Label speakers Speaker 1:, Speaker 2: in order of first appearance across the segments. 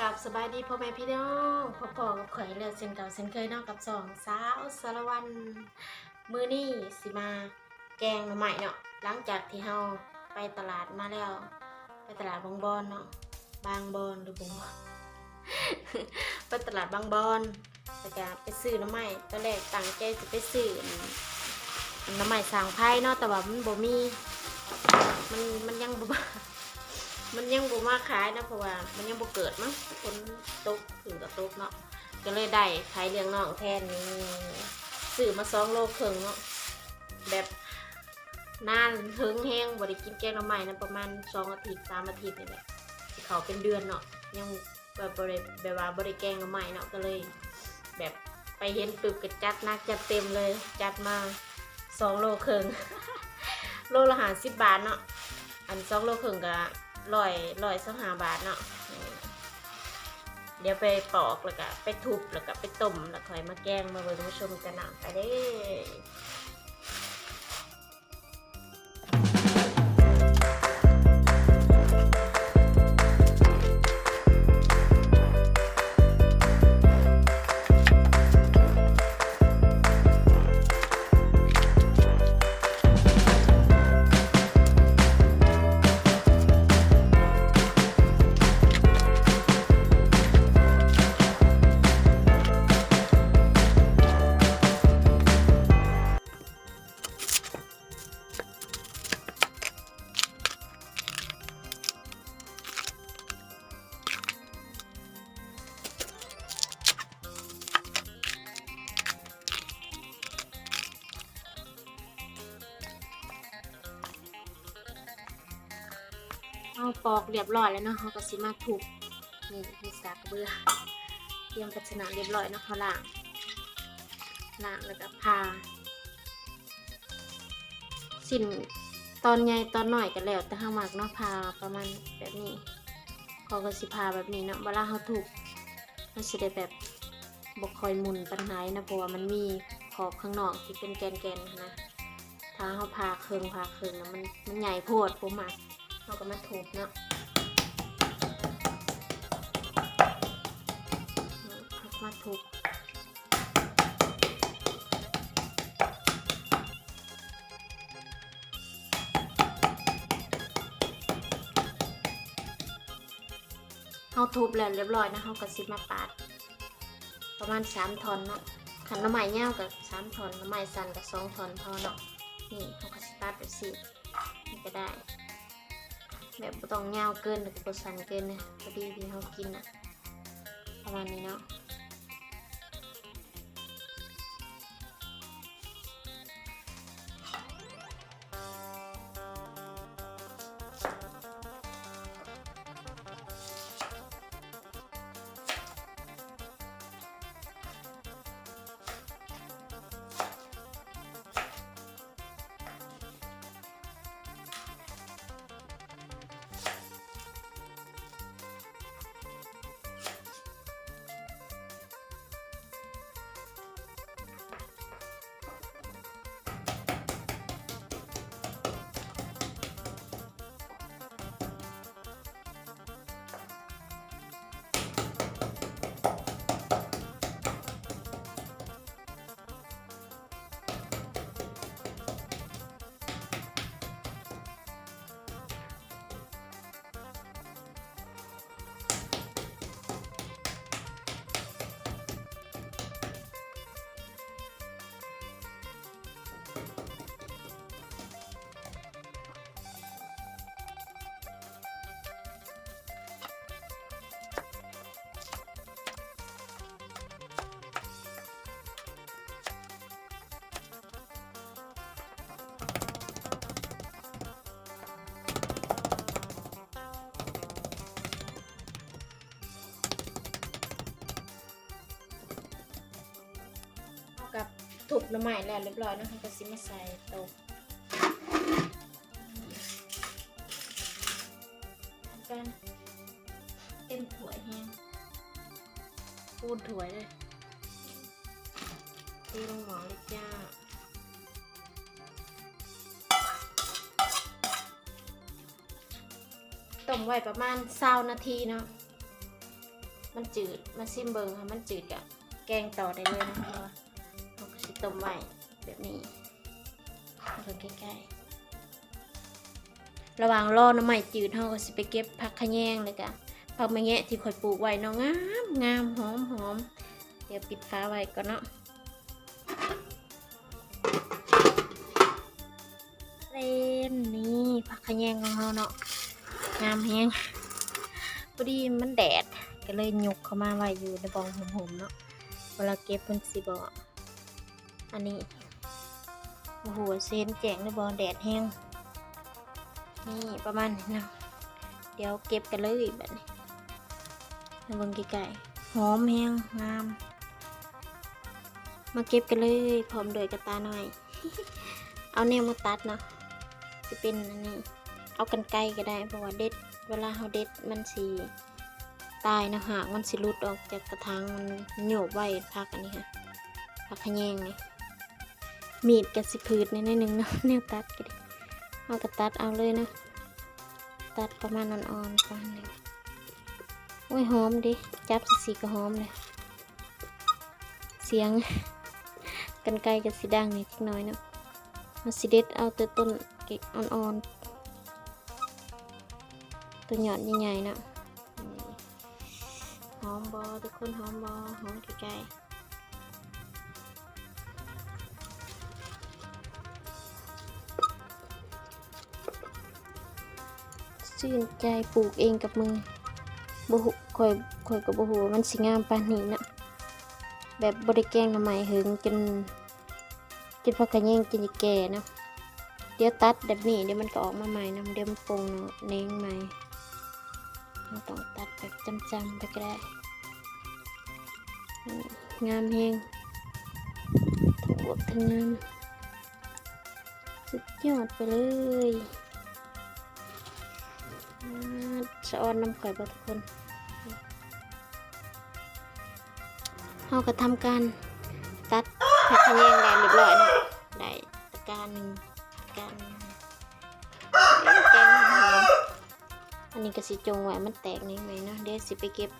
Speaker 1: กับสบายดีพ่อแม่พี่น้องพ่อพ่อกับข่อยเลือเส้นเก่าเส้นเคยนอกกับสองสาวสารวันมือนี่สิมา แกงหน่อไม้เนาะหลังจากที่เฮาไปตลาดมาแล้ว ไปตลาดบางบอนเนาะบางบอนหรือบางบอนไปตลาดบางบอนแล้วก็ไปซื้อหน่อไม้ตอนแรกตั้งใจจะไปซื้อนหน่อไม้สางไพ่เนาะแต่ว่ามันบ่มีมันมันยังบ่ มันยังบ่มาขายนะเพราะว่ามันยังบ่เกิดมั้งฝนตกถึงกับตกเนาะก็เลยได้ขายเลี้ยงน้องแทนนี่ซื้อมาสองโลครึ่งเนาะแบบนานถึงแห้งบ่ได้กินแกงหน่อไม้นะประมาณสองอาทิตย์สามอาทิตย์นี่แหละสิเขาเป็นเดือนเนาะยังแบบบ่ได้แบบว่าบ่ได้แกงหน่อไม้เนาะก็เลย แบบไปเห็นปึบก็จัดนักจัดเต็มเลย จัดมาสองโลครึ่งโลละห้าสิบบาทเนาะอันสองโลครึ่งก็ ลอยลอยสหาบาทเนาะเดี๋ยวไปปอกแล้วก็ไปทุบแล้วก็ไปต้มแล้วค่อยมาแกงมาเบิ่งมาชมกันนะไปเด้ ปอกเรียบร้อยแล้วเนาะเขาก็สิมาทุบนี่มีสากกระเบือเตรียมภาชนะเรียบร้อยเนาะเขาล้างล้างแล้วก็พาสิ้นตอนใหญ่ตอนหน่อยกันแล้ว แต่ห้ามากเนาะพาประมาณแบบนี้เขาก็สิพาแบบนี้เนาะเวลาเขาถูกมันสิได้แบบบกคอยหมุนปัญหานะเพราะว่ามันมีขอบข้างนอกที่เป็นแกนๆนะถ้าเขาพาเคืองพาเคืองนะมันมันใหญ่โพดผมอะ เขาก็มาถูกเนาะมาถูกเขาทุบแล้วเรียบร้อยนะเขาก็สิมาปาด ประมาณสามทอนเนาะขันน้ำไม้เง่ากับสามทอนน้ำไม้สันกับสองทอนพอเนาะนี่เขาก็สตาร์ทไปสินี่ก็ได้ แบบต้องเงาวเกินหรือบ่สันเกินนะพอดีที่เขากินอะประมาณนี้เนาะ น้ำไม้แล้วเรียบร้อยเนาะเขาก็สิมาใส่โต๊ะกันเต็มถ้วยแห้งปูนถ้วยเลยตีลงหม้อเลยจ้าต้มไว้ประมาณเศร้านาทีเนาะมันจืด มาซิมเบิงค่ะ มันจืดกับแกงต่อได้เลยนะคะ ต้มไว้แบบนี้เอใกล้ๆระหว่างรอน้ำใหม่จืดเราก็สิไปเก็บผักขะแยงเลยกะผักมะแงะที่ข่อยปลูกไว้เนาะงามงามหอมหอมเดี๋ยวปิดฟ้าไว้ก่อนเนาะเล่นนี่ผักขะแยงของเราเนาะงามแฮงพอดีมันแดดก็เลยยกเข้ามาไว้อยู่ในบองหอมๆเนาะเวลาเก็บเพิ่นสิบ อันนี้ โอ้โหเซนแจงในบอแดดแห้ง นี่ประมาณนี้เนาะเดี๋ยวเก็บกันเลยแบบนี้มาเบิ่งไกลๆหอมแห้งงาม มาเก็บกันเลยพร้อมโดยกระตาหน่อย เอาแนวมาตัดเนาะจะเป็นอันนี้ เอากันไกลก็ได้เพราะว่าเด็ด เวลาเขาเด็ดมันสีตายนะหากมันสิหลุดออกจากกระถางมันโยบไว้พักอันนี้ค่ะพักขยงนี่ มีดกับสิพืดนิดนึงเนาะแนวตัดก็ได้เอากระตัดเอาเลยนะ ตัดประมาณอ่อนๆประมาณนี้โอ้ยหอมดิจับสีก็หอมเลย เสียงกันไกลกับสีดังนิดน่อยเนาะมาสิเด็ดเอาแต่ต้นเก็กอ่อนๆตัวหยอดใหญ่ๆเนาะหอมบอทุกคนหอมบอหอมไกลๆ ชื่นใจปลูกเองกับมือบุหุคอยคอยกับบุหัวมันสิงามปานนี้นะแบบบริแกงทำไมหึงจนจนพักกันแย่งจนแก่นะเดี๋ยวตัดแบบนี้เดี๋ยวมันก็ออกมาใหม่นะเดี๋ยวมันปรุงเน้งใหม่เราต้องตัดแบบจำๆไปก็ได้งามแฮงทั้งอวบทั้งงามสุดยอดไปเลย สะออนน้ำข่อยบ่ทุกคนเราก็ทำการตัดผักขะแยงได้เรียบร้อยนะได้ตะการหนึ่งตะการแกงหอมอันนี้ก็สิจงไว้มันแตกนิดหน่อยเนาะเดี๋ยวสิไปเก็บ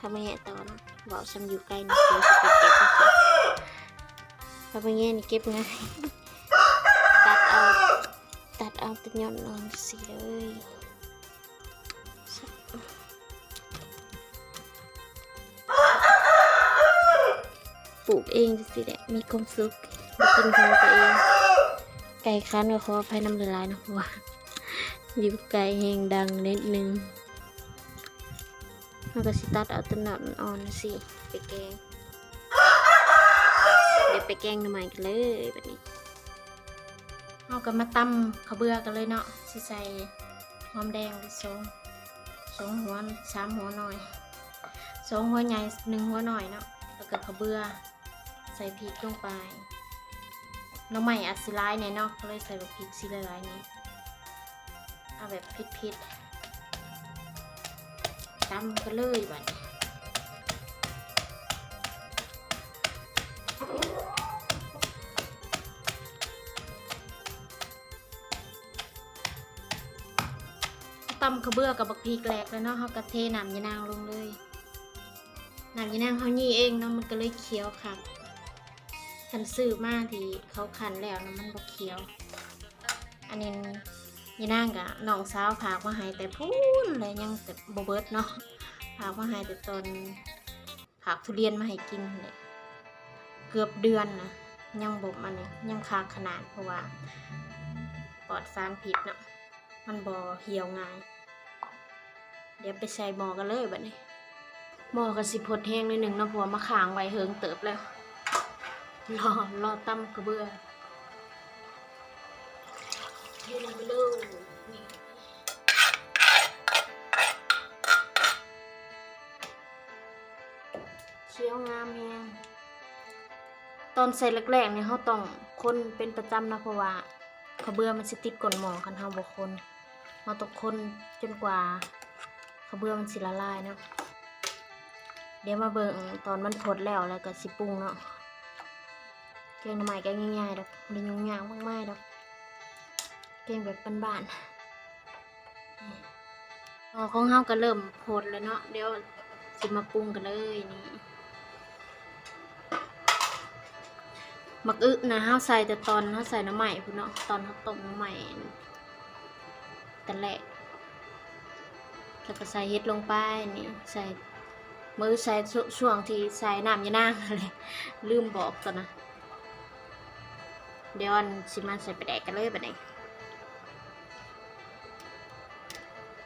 Speaker 1: ทำไมแย่ต่อนะบอกฉันอยู่ไกลนะเดี๋ยวสิไปเก็บทำไมแย่นี่เก็บง่ายตัดเอาตัดเอาตัวยอดนอนสิเลย ปลูกเองสิแหละมีความสุขได้กินของตัวเอง ไก่คันก็ขออภัยน้ำละลายนะเพราะว่าอยู่ไก่แหงดังนิดนึงแล้วก็สิตัดเอาต้นหนอนอ่อนสิไปแกงเดี๋ยวไปแกงหน่อไมกันเลยแบบนี้เอากันมาตำข้าวเบือกันเลยเนาะสิใส่หอมแดงไปสองสองหัวสามหัวหน่อยสองหัวใหญ่หนึ่งหัวหน่อยเนาะแล้วก็ข้าเบือ ใส่พริกลงไปน้องใหม่อัดสิร้ายเนี่ยเนาะก็เลยใส่แบบพริกสิร้ายเนี่ยเอาแบบพิดพิดๆตำกันเลยบัดนี้ตำกระเบื้อกับบักพริกแลกแล้วเนาะเขากระเทน้ำยานางลงเลยน้ำยานางเขายี่เองเนาะมันก็เลยเคี้ยวค่ะ ฉันซื้อมาที่เขาคันแล้วนะมันบ่เขียว อันนี้ยีนางกะน้องสาวผากมาให้แต่พูนเลยยังแต่บเบิร์ดเนาะผากมาให้แต่ตอนผากทุเรียนมาให้กินเนี่ยเกือบเดือนนะยังบบมันนี่ยังคาขนาดเพราะว่าปลอดสารพิษเนาะมันบ่เหี่ยวง่าย เดี๋ยวไปใส่หมอกันเลยบัดนี้หมอกับสิพดแห้งนิดหนึ่งเนาะพว่ามาขางไว้เฮิงเติบแล้ว รอรอตั้มกระเบือเทลงไปเลยเคี้ยวงามแฮงตอนใส่แรกๆเนี่ยเขาต้องคนเป็นประจำนะเพราะว่ากระเบือมันสิติดก้นหมอคันเฮาบ่คนเราต้องคนจนกว่ากระเบือมันสิละลายเนาะเดี๋ยวมาเบิ่งตอนมันพดแล้วแล้วก็สิปรุงเนาะ กงหน่อไม้แกงง่ายๆดอกมันยุ่งยากมากๆดอกแกงแบบบ้านๆอ๋อของเฮาก็เริ่มโพดแล้วเนาะเดี๋ยวสิมาปรุงกันเลยนี่มักอึนะเฮาใส่แต่ตอนเฮาใส่น้ำใหม่พุ่นเนาะตอนเฮาต้มน้ำใหม่แต่แรกแล้วก็ใส่เฮ็ดลงไปนี่ใส่มือใส่ช่วงที่ใส่น้ำยานางอะไรลืมบอกตัวนะ เดี๋ยวอันสิมาใส่ปลาแดกกันเลยปลาแดก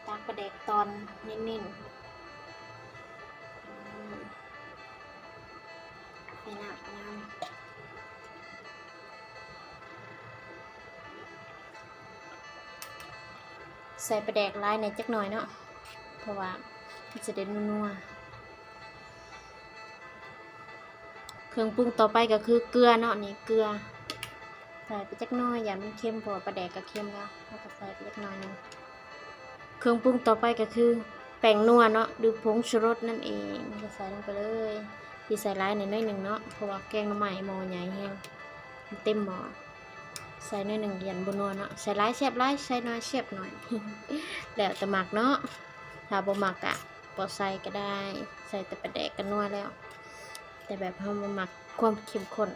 Speaker 1: ตักปลาแดกตอนนิ่มๆอืมไปน้ำไปน้ำใส่ปลาแดกลายในจักหน่อยเนาะ เพราะว่ามันจะได้นัวๆเครื่องปรุงต่อไปก็คือเกลือเนาะนี่เกลือ ใส่ไปจักน้อยอย่ามันเค็มพราะว่าปลาแดกก็เค็มแล้วแล้วก็ใส่ไปจักน้อยนึงเครื่องปรุงต่อไปก็คือแป้งนัวเนาะหรือผงชูรสนั่นเองก็ใส่ลงไปเลยที่ใส่ร้ายในน้อยหนึ่งเนาะเพราะว่าแกงใหม่หม้อใหญ่แห้งเต็มหม้อใส่น้อยหนึ่งยันบนัวเนาะใส่ร้ายแซ่บร้ายใส่น้อยแซ่บหน่อยแล้วแต่หมักเนาะถ้าบ่หมักอะบ่ใส่ก็ได้ ใส่แต่ปลาแดกกันนัวแล้ว แต่แบบเฮาบ่หมักความเข้มข้น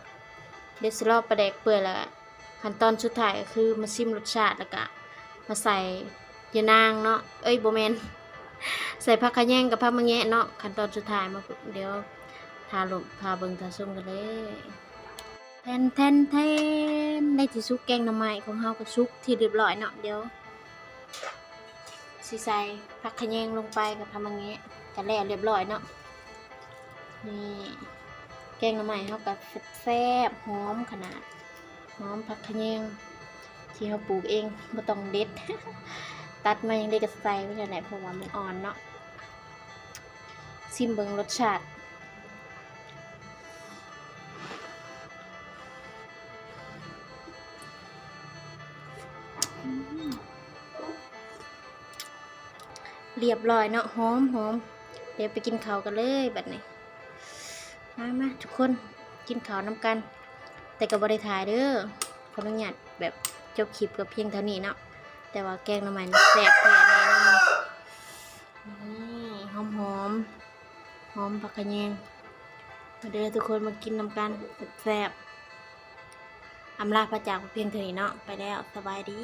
Speaker 1: เดี๋ยวสิรอปลาแดกเปื่อยแล้วอะ ขั้นตอนสุดท้ายก็คือมาชิมรสชาติแล้วก็มาใส่ยานางเนาะเอ้ยโบแมนใส่ผักขะแยงกับผักมะแงะเนาะขั้นตอนสุดท้ายมาเดี๋ยวทาลงพาเบิงทาส้มกันเลยแทนแทนแทนในที่สุกแกงหน่อไม้ของเฮาก็สุกที่เรียบร้อยเนาะเดี๋ยวสิใส่ผักขะแยงลงไปกับผักมะแงะกันแล้วเรียบร้อยเนาะนี่แกงหน่อไม้เขากับแซ่บหอมขนาด อมผักขะแยงที่เขาปลูกเองไม่ต้องเด็ด ตัดมายังได้กระใส่ไม่ใช่ไหนเพราะว่ามันอ่อนเนาะซิมเบิงรสชาติเรียบร้อยเนาะหอมหอมเดี๋ยวไปกินข้าวกันเลยแบบนี้มามาทุกคนกินข้าวน้ำกัน แต่กับบริถ่ายเด้อขออนุญาตแบบจบคลิปกับเพียงเท่านี้เนาะแต่ว่าแกงน้ำมันแสบแผลแน่นอนี่หอมหอมหอมผักกระเยงมาเด้อทุกคนมากินน้ำกันแสบอำลาพระจากเพียงเท่านี้เนาะไปแล้วสบายดี